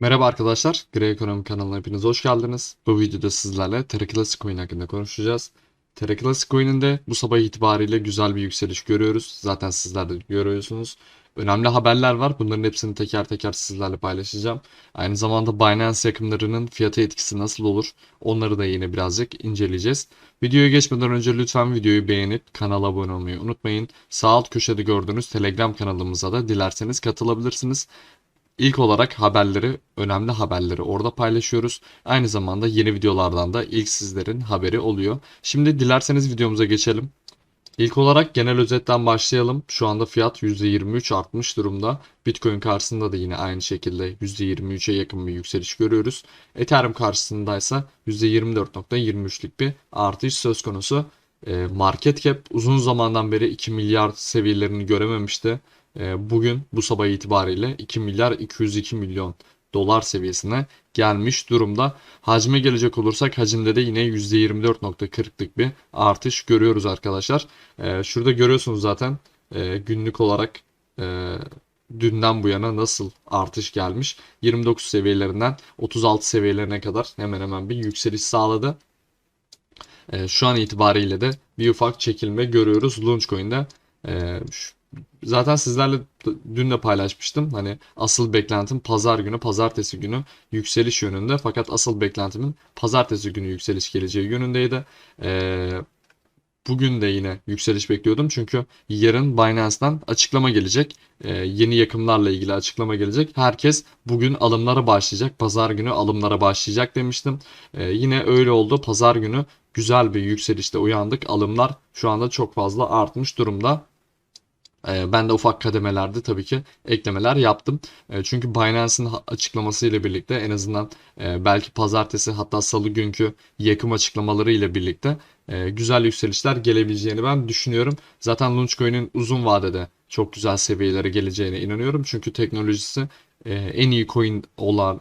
Merhaba arkadaşlar, Grey Ekonomi kanalına hepiniz hoş geldiniz. Bu videoda sizlerle Terra Classic Coin hakkında konuşacağız. Terra Classic Coin'in bu sabah itibariyle güzel bir yükseliş görüyoruz. Zaten sizler de görüyorsunuz. Önemli haberler var. Bunların hepsini teker teker sizlerle paylaşacağım. Aynı zamanda Binance yakımlarının fiyata etkisi nasıl olur? Onları da yine birazcık inceleyeceğiz. Videoya geçmeden önce lütfen videoyu beğenip kanala abone olmayı unutmayın. Sağ alt köşede gördüğünüz Telegram kanalımıza da dilerseniz katılabilirsiniz. İlk olarak haberleri, önemli haberleri orada paylaşıyoruz. Aynı zamanda yeni videolardan da ilk sizlerin haberi oluyor. Şimdi dilerseniz videomuza geçelim. İlk olarak genel özetten başlayalım. Şu anda fiyat %23 artmış durumda. Bitcoin karşısında da yine aynı şekilde %23'e yakın bir yükseliş görüyoruz. Ethereum karşısındaysa %24.23'lük bir artış söz konusu. E, Market cap uzun zamandan beri 2 milyar seviyelerini görememişti. E, Bugün bu sabah itibariyle 2 milyar 202 milyon dolar seviyesine gelmiş durumda. Hacme gelecek olursak hacimde de yine %24.40'lık bir artış görüyoruz arkadaşlar. E, Şurada görüyorsunuz zaten e, günlük olarak e, dünden bu yana nasıl artış gelmiş. 29 seviyelerinden 36 seviyelerine kadar hemen hemen bir yükseliş sağladı. E, Şu an itibariyle de bir ufak çekilme görüyoruz Launchcoin'de. Zaten sizlerle dün de paylaşmıştım. Hani asıl beklentim pazar günü, pazartesi günü yükseliş yönünde. Fakat asıl beklentimin pazartesi günü yükseliş geleceği yönündeydi. Ee, bugün de yine yükseliş bekliyordum. Çünkü yarın Binance'dan açıklama gelecek. Ee, yeni yakımlarla ilgili açıklama gelecek. Herkes bugün alımlara başlayacak. Pazar günü alımlara başlayacak demiştim. Ee, yine öyle oldu. Pazar günü güzel bir yükselişte uyandık. Alımlar şu anda çok fazla artmış durumda. Ee, Ben de ufak kademelerde tabii ki eklemeler yaptım. Ee, Çünkü Binance'ın ha- açıklamasıyla birlikte en azından e, belki pazartesi hatta salı günkü yakım açıklamaları ile birlikte e, güzel yükselişler gelebileceğini ben düşünüyorum. Zaten Launchcoin'in uzun vadede çok güzel seviyelere geleceğine inanıyorum. Çünkü teknolojisi e, en iyi coin olan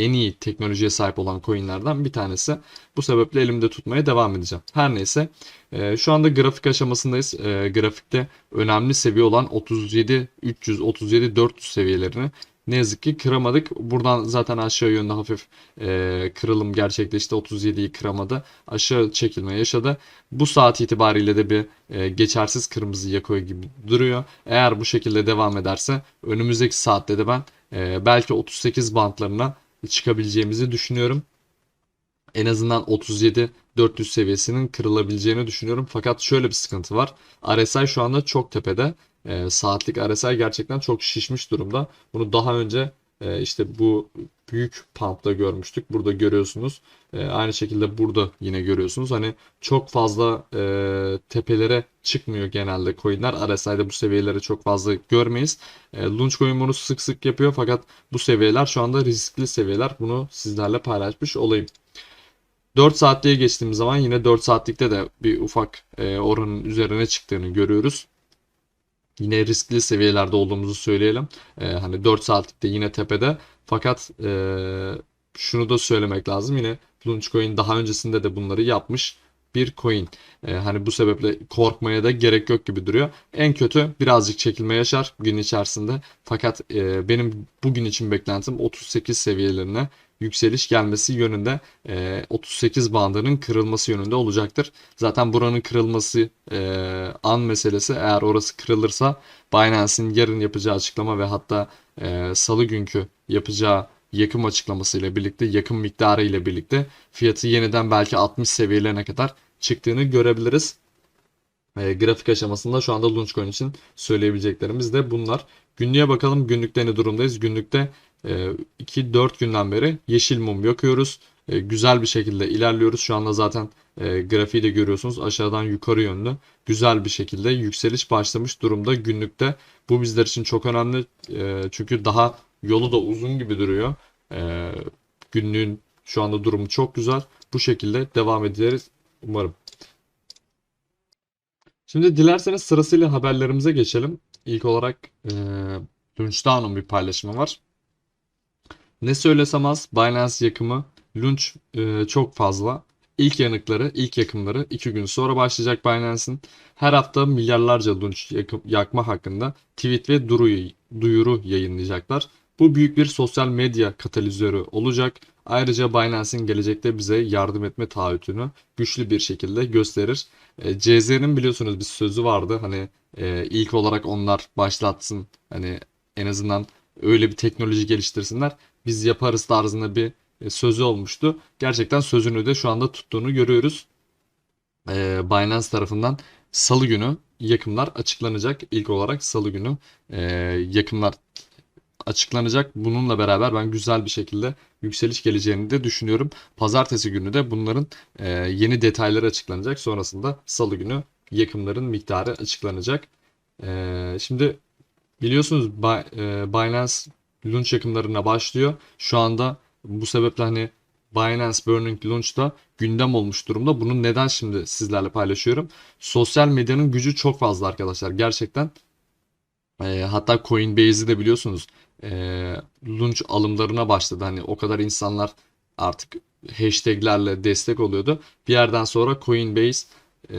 en iyi teknolojiye sahip olan coinlerden bir tanesi. Bu sebeple elimde tutmaya devam edeceğim. Her neyse e, şu anda grafik aşamasındayız. E, grafikte önemli seviye olan 37 300 37 400 seviyelerini ne yazık ki kıramadık. Buradan zaten aşağı yönde hafif e, kırılım gerçekleşti. 37'yi kıramadı. Aşağı çekilme yaşadı. Bu saat itibariyle de bir e, geçersiz kırmızı yakoy gibi duruyor. Eğer bu şekilde devam ederse önümüzdeki saatte de ben e, belki 38 bantlarına çıkabileceğimizi düşünüyorum. En azından 37 400 seviyesinin kırılabileceğini düşünüyorum. Fakat şöyle bir sıkıntı var. RSI şu anda çok tepede. Ee, saatlik RSI gerçekten çok şişmiş durumda. Bunu daha önce e, işte bu büyük pump'ta görmüştük. Burada görüyorsunuz. Ee, aynı şekilde burada yine görüyorsunuz. Hani çok fazla e, tepelere çıkmıyor genelde coinler. RSI'de bu seviyeleri çok fazla görmeyiz. E, Launchcoin bunu sık sık yapıyor fakat bu seviyeler şu anda riskli seviyeler. Bunu sizlerle paylaşmış olayım. 4 saatliğe geçtiğimiz zaman yine 4 saatlikte de bir ufak e, oranın üzerine çıktığını görüyoruz. Yine riskli seviyelerde olduğumuzu söyleyelim. E, hani 4 saatlikte yine tepede. Fakat e, şunu da söylemek lazım. Yine Launchcoin daha öncesinde de bunları yapmış bir coin. E, hani bu sebeple korkmaya da gerek yok gibi duruyor. En kötü birazcık çekilme yaşar gün içerisinde. Fakat e, benim bugün için beklentim 38 seviyelerine yükseliş gelmesi yönünde e, 38 bandının kırılması yönünde olacaktır. Zaten buranın kırılması e, an meselesi. Eğer orası kırılırsa Binance'in yarın yapacağı açıklama ve hatta e, salı günkü yapacağı yakım açıklaması ile birlikte yakım miktarı ile birlikte fiyatı yeniden belki 60 seviyelerine kadar çıktığını görebiliriz. E, grafik aşamasında şu anda Launchcoin için söyleyebileceklerimiz de bunlar. Günlüğe bakalım günlükte ne durumdayız? Günlükte 2-4 günden beri yeşil mum yakıyoruz. E, güzel bir şekilde ilerliyoruz. Şu anda zaten e, grafiği de görüyorsunuz. Aşağıdan yukarı yönlü güzel bir şekilde yükseliş başlamış durumda günlükte. Bu bizler için çok önemli. E, çünkü daha yolu da uzun gibi duruyor. E, günlüğün şu anda durumu çok güzel. Bu şekilde devam ederiz umarım. Şimdi dilerseniz sırasıyla haberlerimize geçelim. İlk olarak e, Launchdown'un bir paylaşımı var. Ne söylesem az, Binance yakımı Launch e, çok fazla. İlk yanıkları, ilk yakımları 2 gün sonra başlayacak Binance'in. Her hafta milyarlarca yakım- yakma hakkında tweet ve duru- duyuru yayınlayacaklar. Bu büyük bir sosyal medya katalizörü olacak. Ayrıca Binance'in gelecekte bize yardım etme taahhütünü güçlü bir şekilde gösterir. E, CZ'nin biliyorsunuz bir sözü vardı. Hani e, ilk olarak onlar başlatsın. Hani en azından öyle bir teknoloji geliştirsinler. Biz yaparız tarzında bir e, sözü olmuştu. Gerçekten sözünü de şu anda tuttuğunu görüyoruz. E, Binance tarafından Salı günü yakımlar açıklanacak. İlk olarak Salı günü e, yakımlar açıklanacak. Bununla beraber ben güzel bir şekilde yükseliş geleceğini de düşünüyorum. Pazartesi günü de bunların e, yeni detayları açıklanacak. Sonrasında Salı günü yakımların miktarı açıklanacak. E, şimdi biliyorsunuz Bi- e, Binance launch yakımlarına başlıyor. Şu anda bu sebeple hani Binance Burning Launch da gündem olmuş durumda. Bunu neden şimdi sizlerle paylaşıyorum? Sosyal medyanın gücü çok fazla arkadaşlar. Gerçekten e, hatta Coinbase'i de biliyorsunuz e, launch alımlarına başladı. Hani o kadar insanlar artık hashtaglerle destek oluyordu. Bir yerden sonra Coinbase e,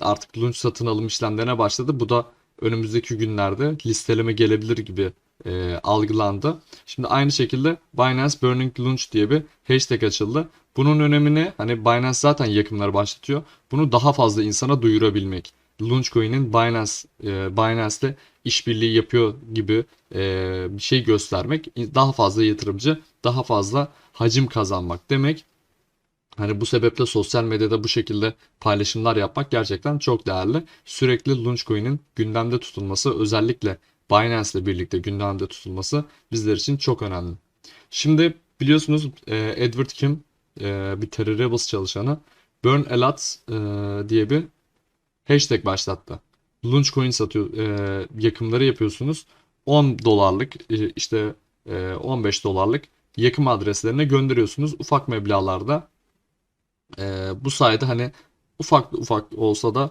artık launch satın alım işlemlerine başladı. Bu da önümüzdeki günlerde listeleme gelebilir gibi e, algılandı. Şimdi aynı şekilde Binance Burning Launch diye bir hashtag açıldı. Bunun önemini hani Binance zaten yakımları başlatıyor. Bunu daha fazla insana duyurabilmek. Launchcoin'in Binance e, Binance'le işbirliği yapıyor gibi e, bir şey göstermek. Daha fazla yatırımcı, daha fazla hacim kazanmak demek. Hani bu sebeple sosyal medyada bu şekilde paylaşımlar yapmak gerçekten çok değerli. Sürekli Launchcoin'in gündemde tutulması özellikle Binance ile birlikte gündemde tutulması bizler için çok önemli. Şimdi biliyorsunuz e, Edward Kim e, bir Terry Rebels çalışanı Burn a Lot e, diye bir hashtag başlattı. Launchcoin satıyor, e, yakımları yapıyorsunuz. 10 dolarlık e, işte e, 15 dolarlık yakım adreslerine gönderiyorsunuz ufak meblağlarda. E, bu sayede hani ufak ufak olsa da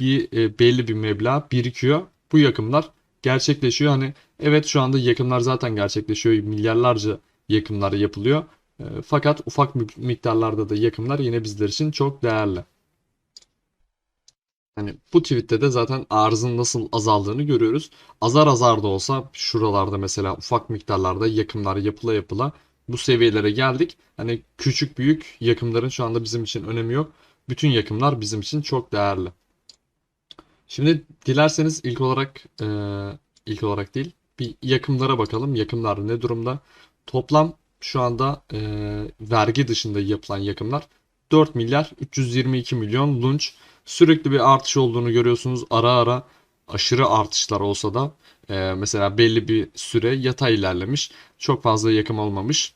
bir e, belli bir meblağ birikiyor. Bu yakımlar gerçekleşiyor. Hani evet şu anda yakımlar zaten gerçekleşiyor. Milyarlarca yakımlar yapılıyor. E, fakat ufak mi- miktarlarda da yakımlar yine bizler için çok değerli. Hani bu tweette de zaten arzın nasıl azaldığını görüyoruz. Azar azar da olsa şuralarda mesela ufak miktarlarda yakımlar yapıla yapıla bu seviyelere geldik. Hani küçük büyük yakımların şu anda bizim için önemi yok. Bütün yakımlar bizim için çok değerli. Şimdi dilerseniz ilk olarak e, ilk olarak değil bir yakımlara bakalım. Yakımlar ne durumda? Toplam şu anda e, vergi dışında yapılan yakımlar 4 milyar 322 milyon lunch. Sürekli bir artış olduğunu görüyorsunuz. Ara ara aşırı artışlar olsa da e, mesela belli bir süre yatay ilerlemiş. Çok fazla yakım olmamış.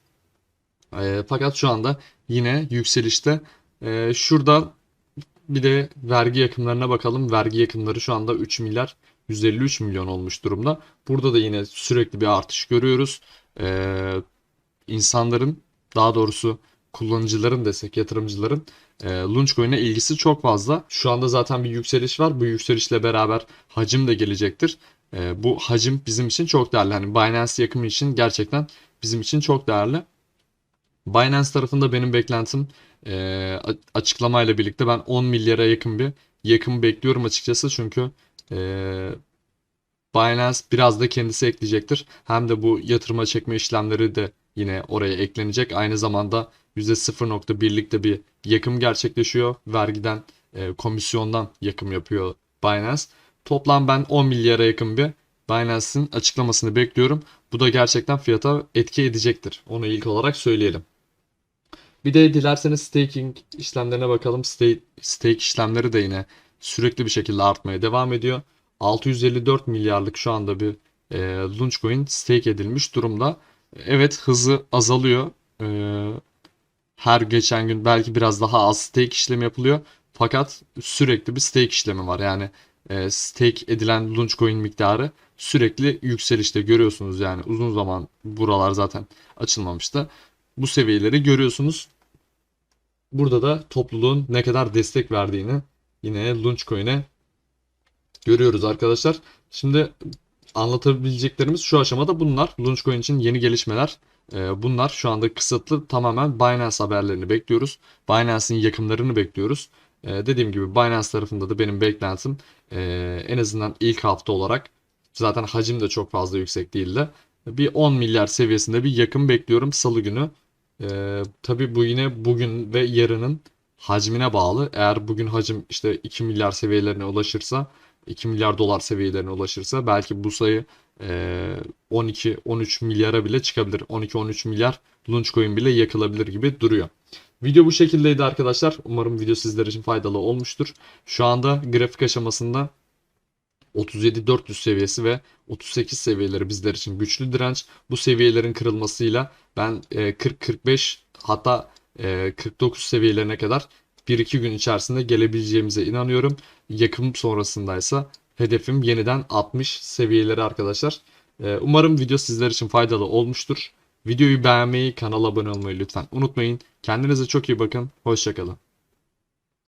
E, fakat şu anda yine yükselişte. E, şurada bir de vergi yakımlarına bakalım. Vergi yakımları şu anda 3 milyar 153 milyon olmuş durumda. Burada da yine sürekli bir artış görüyoruz. Ee, insanların daha doğrusu kullanıcıların desek yatırımcıların e, Launchcoin'e ilgisi çok fazla. Şu anda zaten bir yükseliş var. Bu yükselişle beraber hacim de gelecektir. E, bu hacim bizim için çok değerli. Hani Binance yakımı için gerçekten bizim için çok değerli. Binance tarafında benim beklentim e, açıklamayla birlikte ben 10 milyara yakın bir yakın bekliyorum açıkçası. Çünkü e, Binance biraz da kendisi ekleyecektir. Hem de bu yatırıma çekme işlemleri de yine oraya eklenecek. Aynı zamanda %0.1'lik de bir yakım gerçekleşiyor. Vergiden, e, komisyondan yakım yapıyor Binance. Toplam ben 10 milyara yakın bir Binance'in açıklamasını bekliyorum. Bu da gerçekten fiyata etki edecektir. Onu ilk olarak söyleyelim. Bir de dilerseniz staking işlemlerine bakalım. Stake işlemleri de yine sürekli bir şekilde artmaya devam ediyor. 654 milyarlık şu anda bir e, Launchcoin stake edilmiş durumda. Evet hızı azalıyor. E, her geçen gün belki biraz daha az stake işlemi yapılıyor. Fakat sürekli bir stake işlemi var. Yani e, stake edilen Launchcoin miktarı sürekli yükselişte görüyorsunuz. Yani uzun zaman buralar zaten açılmamıştı. Bu seviyeleri görüyorsunuz. Burada da topluluğun ne kadar destek verdiğini yine Launchcoin'e görüyoruz arkadaşlar. Şimdi anlatabileceklerimiz şu aşamada bunlar. Launchcoin için yeni gelişmeler. Ee, bunlar şu anda kısıtlı. Tamamen Binance haberlerini bekliyoruz. Binance'in yakınlarını bekliyoruz. Ee, dediğim gibi Binance tarafında da benim beklentim ee, en azından ilk hafta olarak zaten hacim de çok fazla yüksek değil de bir 10 milyar seviyesinde bir yakın bekliyorum salı günü. Tabii bu yine bugün ve yarının hacmine bağlı. Eğer bugün hacim işte 2 milyar seviyelerine ulaşırsa 2 milyar dolar seviyelerine ulaşırsa belki bu sayı 12-13 milyara bile çıkabilir. 12-13 milyar Launchcoin bile yakılabilir gibi duruyor. Video bu şekildeydi arkadaşlar. Umarım video sizler için faydalı olmuştur. Şu anda grafik aşamasında 37-400 seviyesi ve 38 seviyeleri bizler için güçlü direnç. Bu seviyelerin kırılmasıyla ben e, 40-45 hatta e, 49 seviyelerine kadar 1-2 gün içerisinde gelebileceğimize inanıyorum. Yakın sonrasındaysa hedefim yeniden 60 seviyeleri arkadaşlar. E, Umarım video sizler için faydalı olmuştur. Videoyu beğenmeyi, kanala abone olmayı lütfen unutmayın. Kendinize çok iyi bakın. Hoşçakalın.